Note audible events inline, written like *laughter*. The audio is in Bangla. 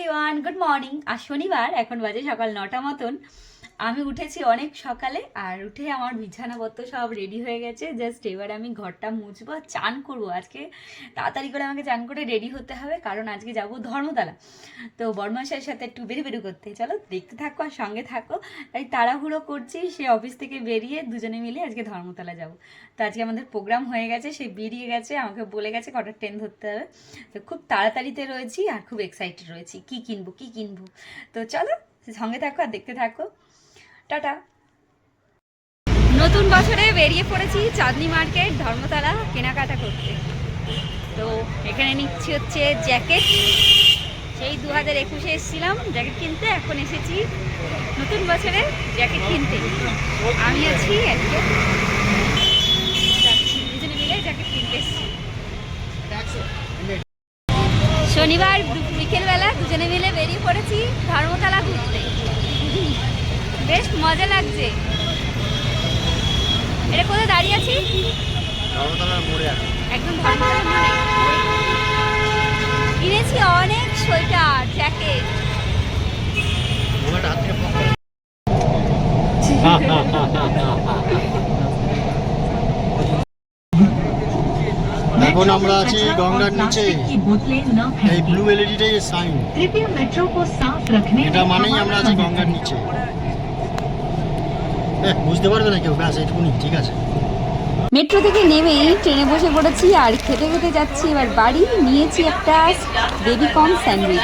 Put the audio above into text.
এভরিওয়ান গুড মর্নিং আর শনিবার এখন বাজে সকাল নটা মতন। আমি উঠেছি অনেক সকালে, আর উঠে আমার বিছানাপত্র সব রেডি হয়ে গেছে। জাস্ট এবার আমি ঘরটা মুছবো আর চান করব আজকে। তাড়াতাড়ি করে আমাকে চান করে রেডি হতে হবে, কারণ আজকে যাব ধর্মতলা। তো বর্মাশার সাথে একটু বেরু বেরু করতে। চলো, দেখতে থাকো আর সঙ্গে থাকো। তাই তাড়াহুড়ো করছি, সে অফিস থেকে বেরিয়ে দুজনে মিলে আজকে ধর্মতলা যাব। তো আজকে আমাদের প্রোগ্রাম হয়ে গেছে, সে বেরিয়ে গেছে, আমাকে বলে গেছে কটার ট্রেন ধরতে হবে। তো খুব তাড়াতাড়িতে রয়েছি আর খুব এক্সাইটেড রয়েছি। কি কিনবো কি কিনবো? তো চলো, সঙ্গে থাকো আর দেখতে থাকো। টাটা। নতুন বছরে বেরিয়ে পড়েছি চাঁদনি মার্কেট, ধর্মতলা, কেনাকাটা করতে। তো এখানে নিচ্ছি হচ্ছে জ্যাকেট। সেই দু হাজার একুশে এসেছিলাম, জ্যাকেট কিনতে, এখন এসেছি নতুন বছরে জ্যাকেট কিনতে। আমি আছি আজকে দুজনে মিলে জ্যাকেট কিনতে এসেছি। শনিবার বিকেলবেলা দুজনে মিলে বেরিয়ে পড়েছি ঘুরতে বেশ মজা লাগছে। এটা কোথায় দাঁড়িয়ে আছি? একদম কিনেছি অনেক সোয়েটার জ্যাকেট। এখন আমরা আছি গঙ্গার নিচে। এই ব্লু এলইডিটাই সাইন এটা মানেই আমরা আছি গঙ্গার নিচে। *laughs* বুঝতে পারবে না কেউ। ব্যাস এটুকুনি ঠিক আছে। মেট্রো থেকে নেমেই ট্রেনে বসে পড়েছি আর খেতে খেতে যাচ্ছি এবার বাড়ি। নিয়েছি একটা বেবি কম স্যান্ডউইচ।